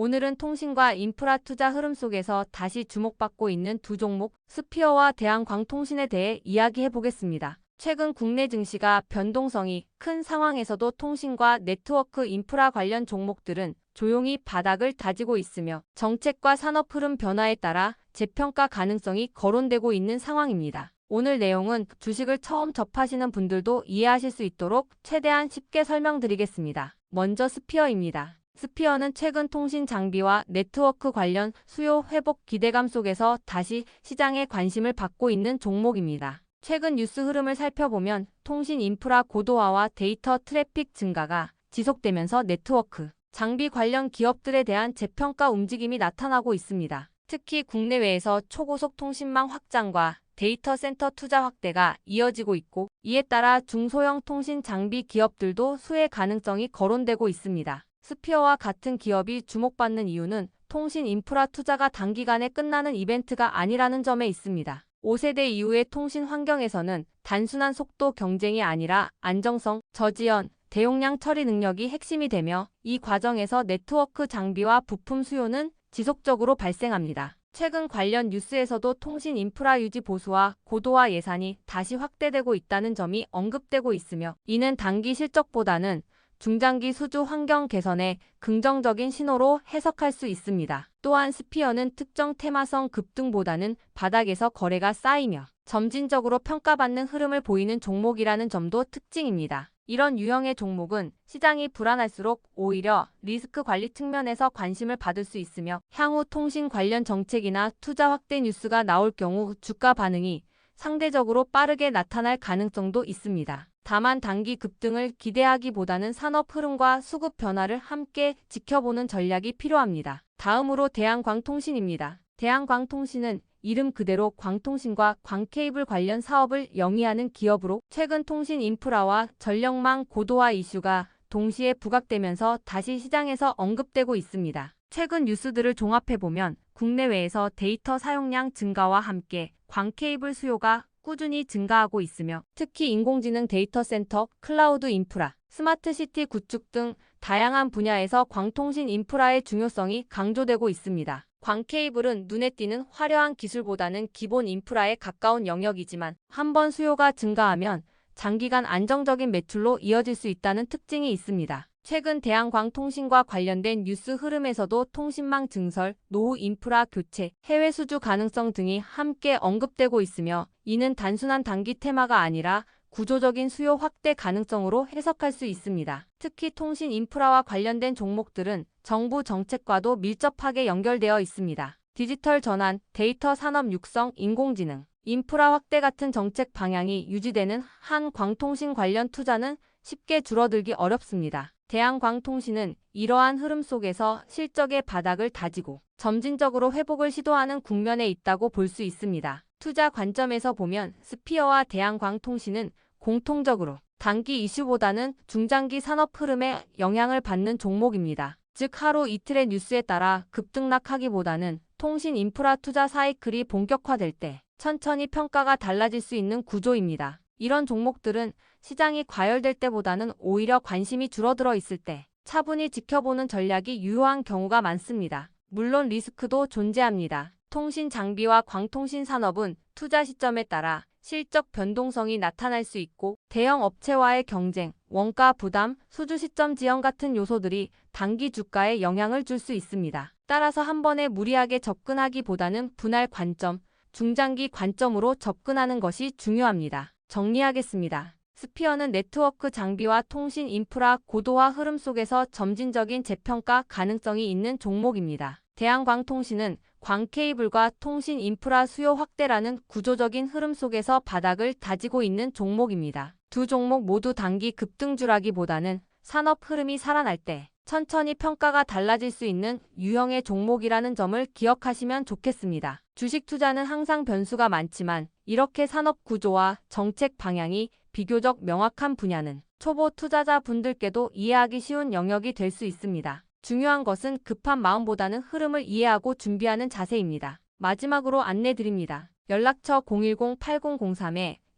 오늘은 통신과 인프라 투자 흐름 속에서 다시 주목받고 있는 두 종목 스피어와 대한광통신에 대해 이야기해 보겠습니다. 최근 국내 증시가 변동성이 큰 상황에서도 통신과 네트워크 인프라 관련 종목들은 조용히 바닥을 다지고 있으며 정책과 산업 흐름 변화에 따라 재평가 가능성이 거론되고 있는 상황입니다. 오늘 내용은 주식을 처음 접하시는 분들도 이해하실 수 있도록 최대한 쉽게 설명드리겠습니다. 먼저 스피어입니다. 스피어는 최근 통신 장비와 네트워크 관련 수요 회복 기대감 속에서 다시 시장의 관심을 받고 있는 종목입니다. 최근 뉴스 흐름을 살펴보면 통신 인프라 고도화와 데이터 트래픽 증가가 지속되면서 네트워크, 장비 관련 기업들에 대한 재평가 움직임이 나타나고 있습니다. 특히 국내외에서 초고속 통신망 확장과 데이터 센터 투자 확대가 이어지고 있고 이에 따라 중소형 통신 장비 기업들도 수혜 가능성이 거론되고 있습니다. 스피어와 같은 기업이 주목받는 이유는 통신 인프라 투자가 단기간에 끝나는 이벤트가 아니라는 점에 있습니다. 5세대 이후의 통신 환경에서는 단순한 속도 경쟁이 아니라 안정성, 저지연, 대용량 처리 능력이 핵심이 되며 이 과정에서 네트워크 장비와 부품 수요는 지속적으로 발생합니다. 최근 관련 뉴스에서도 통신 인프라 유지 보수와 고도화 예산이 다시 확대되고 있다는 점이 언급되고 있으며 이는 단기 실적보다는 중장기 수주 환경 개선에 긍정적인 신호로 해석할 수 있습니다. 또한 스피어는 특정 테마성 급등보다는 바닥에서 거래가 쌓이며 점진적으로 평가받는 흐름을 보이는 종목이라는 점도 특징입니다. 이런 유형의 종목은 시장이 불안할수록 오히려 리스크 관리 측면에서 관심을 받을 수 있으며 향후 통신 관련 정책이나 투자 확대 뉴스가 나올 경우 주가 반응이 상대적으로 빠르게 나타날 가능성도 있습니다. 다만 단기 급등을 기대하기보다는 산업 흐름과 수급 변화를 함께 지켜보는 전략이 필요합니다. 다음으로 대한광통신입니다. 대한광통신은 이름 그대로 광통신과 광케이블 관련 사업을 영위하는 기업으로 최근 통신 인프라와 전력망 고도화 이슈가 동시에 부각되면서 다시 시장에서 언급되고 있습니다. 최근 뉴스들을 종합해보면 국내외에서 데이터 사용량 증가와 함께 광케이블 수요가 꾸준히 증가하고 있으며 특히 인공지능 데이터 센터, 클라우드 인프라, 스마트 시티 구축 등 다양한 분야에서 광통신 인프라의 중요성이 강조되고 있습니다. 광케이블은 눈에 띄는 화려한 기술보다는 기본 인프라에 가까운 영역이지만 한 번 수요가 증가하면 장기간 안정적인 매출로 이어질 수 있다는 특징이 있습니다. 최근 대한광통신과 관련된 뉴스 흐름에서도 통신망 증설, 노후 인프라 교체, 해외 수주 가능성 등이 함께 언급되고 있으며 이는 단순한 단기 테마가 아니라 구조적인 수요 확대 가능성으로 해석할 수 있습니다. 특히 통신 인프라와 관련된 종목들은 정부 정책과도 밀접하게 연결되어 있습니다. 디지털 전환, 데이터 산업 육성, 인공지능, 인프라 확대 같은 정책 방향이 유지되는 한 광통신 관련 투자는 쉽게 줄어들기 어렵습니다. 대한광통신은 이러한 흐름 속에서 실적의 바닥을 다지고 점진적으로 회복을 시도하는 국면에 있다고 볼 수 있습니다. 투자 관점에서 보면 스피어와 대한광통신은 공통적으로 단기 이슈보다는 중장기 산업 흐름에 영향을 받는 종목입니다. 즉 하루 이틀의 뉴스에 따라 급등락하기보다는 통신 인프라 투자 사이클이 본격화될 때 천천히 평가가 달라질 수 있는 구조입니다. 이런 종목들은 시장이 과열될 때보다는 오히려 관심이 줄어들어 있을 때 차분히 지켜보는 전략이 유효한 경우가 많습니다. 물론 리스크도 존재합니다. 통신 장비와 광통신 산업은 투자 시점에 따라 실적 변동성이 나타날 수 있고 대형 업체와의 경쟁, 원가 부담, 수주 시점 지연 같은 요소들이 단기 주가에 영향을 줄 수 있습니다. 따라서 한 번에 무리하게 접근하기보다는 분할 관점, 중장기 관점으로 접근하는 것이 중요합니다. 정리하겠습니다. 스피어는 네트워크 장비와 통신 인프라 고도화 흐름 속에서 점진적인 재평가 가능성이 있는 종목입니다. 대한광통신은 광케이블과 통신 인프라 수요 확대라는 구조적인 흐름 속에서 바닥을 다지고 있는 종목입니다. 두 종목 모두 단기 급등주라기보다는 산업 흐름이 살아날 때 천천히 평가가 달라질 수 있는 유형의 종목이라는 점을 기억하시면 좋겠습니다. 주식 투자는 항상 변수가 많지만 이렇게 산업 구조와 정책 방향이 비교적 명확한 분야는 초보 투자자 분들께도 이해하기 쉬운 영역이 될 수 있습니다. 중요한 것은 급한 마음보다는 흐름을 이해하고 준비하는 자세입니다. 마지막으로 안내 드립니다. 연락처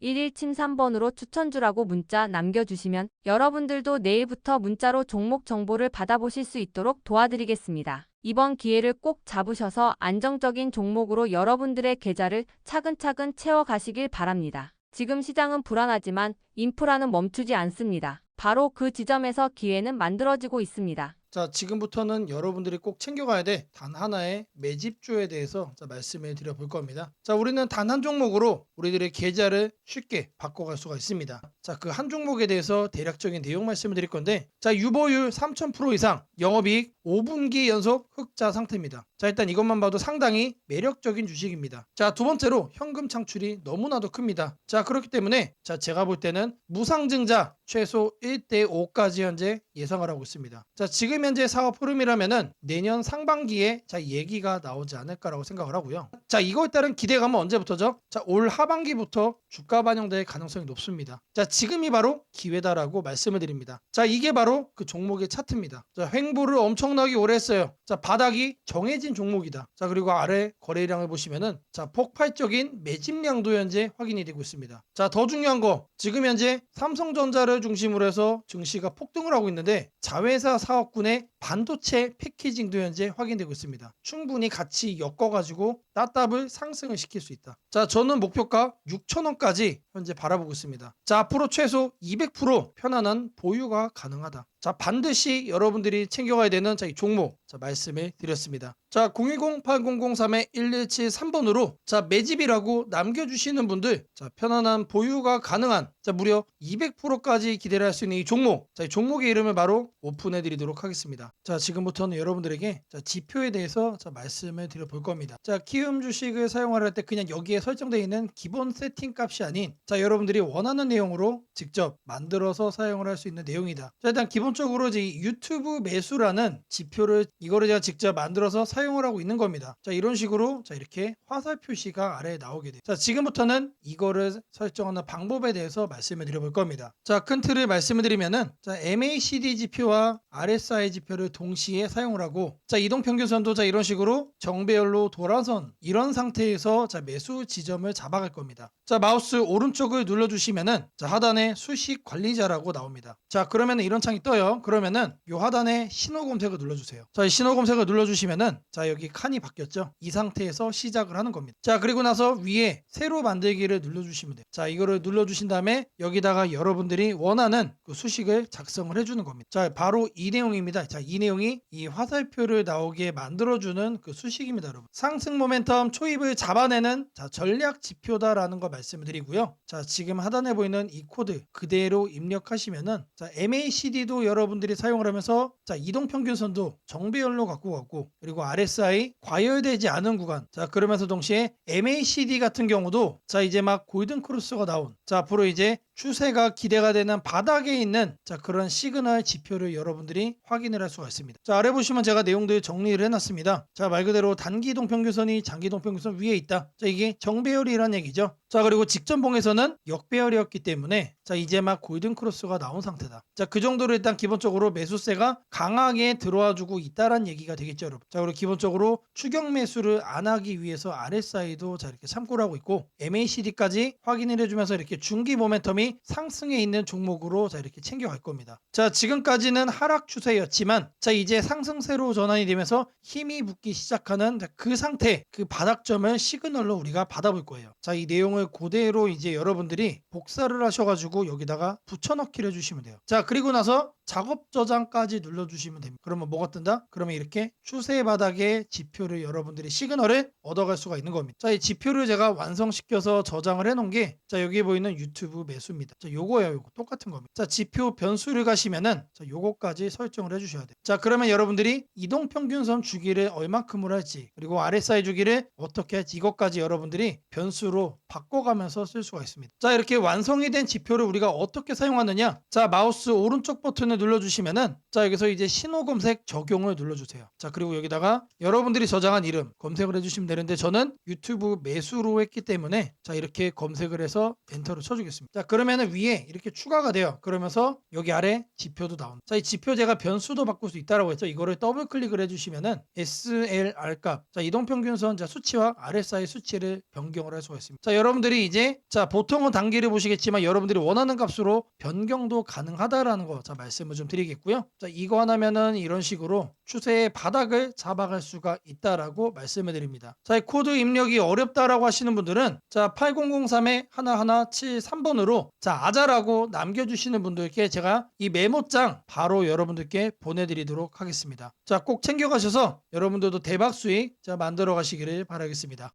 010-8003-1173번으로 추천주라고 문자 남겨주시면 여러분들도 내일부터 문자로 종목 정보를 받아보실 수 있도록 도와드리겠습니다. 이번 기회를 꼭 잡으셔서 안정적인 종목으로 여러분들의 계좌를 차근차근 채워가시길 바랍니다. 지금 시장은 불안하지만 인프라는 멈추지 않습니다. 바로 그 지점에서 기회는 만들어지고 있습니다. 자, 지금부터는 여러분들이 꼭 챙겨가야 돼. 단 하나의 매집주에 대해서 자, 말씀을 드려볼 겁니다. 자, 우리는 단 한 종목으로 우리들의 계좌를 쉽게 바꿔갈 수가 있습니다. 자, 그 한 종목에 대해서 대략적인 내용 말씀을 드릴 건데, 자, 유보율 3000% 이상, 영업이익 5분기 연속 흑자 상태입니다. 자, 일단 이것만 봐도 상당히 매력적인 주식입니다. 자, 두 번째로 현금 창출이 너무나도 큽니다. 자, 그렇기 때문에 자, 제가 볼 때는 무상증자 최소 1대 5까지 현재 예상을 하고 있습니다. 자, 지금 현재 사업 흐름이라면은 내년 상반기에 자, 얘기가 나오지 않을까라고 생각을 하고요. 자, 이거에 따른 기대감은 언제부터죠? 자, 올 하반기부터 주가 반영될 가능성이 높습니다. 자, 지금이 바로 기회다라고 말씀을 드립니다. 자, 이게 바로 그 종목의 차트입니다. 자, 횡보를 엄청나게 오래 했어요. 자, 바닥이 정해진 종목이다. 자, 그리고 아래 거래량을 보시면은 자, 폭발적인 매집량도 현재 확인이 되고 있습니다. 자, 더 중요한 거 지금 현재 삼성전자를 중심으로 해서 증시가 폭등을 하고 있는 데 자회사 사업군의 반도체 패키징도 현재 확인되고 있습니다. 충분히 같이 엮어가지고 따답을 상승을 시킬 수 있다. 자, 저는 목표가 6천원까지 현재 바라보고 있습니다. 자, 앞으로 최소 200% 편안한 보유가 가능하다. 자, 반드시 여러분들이 챙겨가야 되는 자, 이 종목 자, 말씀을 드렸습니다. 자, 010-8003-1173번으로 자, 매집이라고 남겨주시는 분들 자, 편안한 보유가 가능한 자, 무려 200%까지 기대를 할 수 있는 이 종목 자, 이 종목의 이름을 바로 오픈해 드리도록 하겠습니다. 자, 지금부터는 여러분들에게 자, 지표에 대해서 자, 말씀을 드려볼 겁니다. 자, 키움 주식을 사용할 때 그냥 여기에 설정되어 있는 기본 세팅 값이 아닌 자, 여러분들이 원하는 내용으로 직접 만들어서 사용을 할 수 있는 내용이다. 자, 일단 기본적으로 이 유튜브 매수라는 지표를 이거를 제가 직접 만들어서 사용을 하고 있는 겁니다. 자, 이런 식으로 자, 이렇게 화살 표시가 아래에 나오게 돼요. 자, 지금부터는 이거를 설정하는 방법에 대해서 말씀을 드려볼 겁니다. 자, 큰 틀을 말씀을 드리면은 자, MACD 지표와 RSI 지표를 동시에 사용을 하고 자, 이동 평균선도 자, 이런 식으로 정배열로 돌아선 이런 상태에서 자, 매수 지점을 잡아갈 겁니다. 자, 마우스 오른쪽 을 눌러 주시면은 자, 하단에 수식 관리자라고 나옵니다. 자, 그러면은 이런 창이 떠요. 그러면은 요 하단에 신호 검색을 눌러 주세요. 자, 이 신호 검색을 눌러 주시면은 자, 여기 칸이 바뀌었죠. 이 상태에서 시작을 하는 겁니다. 자, 그리고 나서 위에 새로 만들기를 눌러 주시면 돼요. 자, 이거를 눌러 주신 다음에 여기다가 여러분들이 원하는 그 수식을 작성을 해 주는 겁니다. 자, 바로 이 내용입니다. 자, 이 내용이 이 화살표를 나오게 만들어 주는 그 수식입니다, 여러분. 상승 모멘텀 초입을 잡아내는 자, 전략 지표다라는 거 말씀을 드리고요. 자, 지금 하단에 보이는 이 코드 그대로 입력하시면은 자, MACD도 여러분들이 사용을 하면서 자, 이동 평균선도 정배열로 갖고 갔고 그리고 RSI 과열되지 않은 구간. 자, 그러면서 동시에 MACD 같은 경우도 자, 이제 막 골든 크로스가 나온 자, 앞으로 이제 추세가 기대가 되는 바닥에 있는 자 그런 시그널 지표를 여러분들이 확인을 할 수가 있습니다. 자 아래 보시면 제가 내용들 정리를 해놨습니다. 자 말 그대로 단기 이동 평균선이 장기 이동 평균선 위에 있다. 자 이게 정배열이라는 얘기죠. 자 그리고 직전봉에서는 역배열이었기 때문에 자 이제 막 골든 크로스가 나온 상태다. 자 그 정도로 일단 기본적으로 매수세가 강하게 들어와주고 있다란 얘기가 되겠죠, 여러분. 자 그리고 기본적으로 추격 매수를 안 하기 위해서 RSI도 자 이렇게 참고를 하고 있고 MACD까지 확인을 해주면서 이렇게 중기 모멘텀이 상승해 있는 종목으로 자 이렇게 챙겨갈 겁니다. 자 지금까지는 하락 추세였지만 자 이제 상승세로 전환이 되면서 힘이 붙기 시작하는 자, 그 상태 그 바닥점을 시그널로 우리가 받아볼 거예요. 자 이 내용을 그대로 이제 여러분들이 복사를 하셔가지고 여기다가 붙여넣기를 해주시면 돼요. 자 그리고 나서 작업 저장까지 눌러주시면 됩니다. 그러면 뭐가 뜬다? 그러면 이렇게 추세 바닥의 지표를 여러분들이 시그널을 얻어갈 수가 있는 겁니다. 자, 이 지표를 제가 완성시켜서 저장을 해놓은 게, 자, 여기 보이는 유튜브 매수 입니다. 자, 요거예요, 요거. 똑같은 겁니다. 자, 지표 변수를 가시면은, 자, 요거까지 설정을 해 주셔야 돼요. 자, 그러면 여러분들이 이동 평균선 주기를 얼마큼으로 할지, 그리고 RSI 주기를 어떻게 할지, 이것까지 여러분들이 변수로 바꿔가면서 쓸 수가 있습니다. 자, 이렇게 완성이 된 지표를 우리가 어떻게 사용하느냐? 자, 마우스 오른쪽 버튼을 눌러 주시면은, 자, 여기서 이제 신호 검색 적용을 눌러 주세요. 자, 그리고 여기다가 여러분들이 저장한 이름 검색을 해 주시면 되는데, 저는 유튜브 매수로 했기 때문에, 자, 이렇게 검색을 해서 엔터를 쳐 주겠습니다. 자, 그러 면은 위에 이렇게 추가가 돼요. 그러면서 여기 아래 지표도 나온다. 자, 이 지표 제가 변수도 바꿀 수 있다라고 했죠. 이거를 더블 클릭을 해주시면은 SLR 값, 자, 이동평균선 자, 수치와 RSI 수치를 변경을 할 수가 있습니다. 자, 여러분들이 이제, 자, 보통은 단기를 보시겠지만 여러분들이 원하는 값으로 변경도 가능하다라는 거, 자, 말씀을 좀 드리겠고요. 자, 이거 하나면은 이런 식으로 추세의 바닥을 잡아갈 수가 있다라고 말씀을 드립니다. 자, 이 코드 입력이 어렵다라고 하시는 분들은 자, 8003에 하나하나 73번으로 자, 아자라고 남겨주시는 분들께 제가 이 메모장 바로 여러분들께 보내드리도록 하겠습니다. 자, 꼭 챙겨가셔서 여러분들도 대박 수익 자, 만들어 가시기를 바라겠습니다.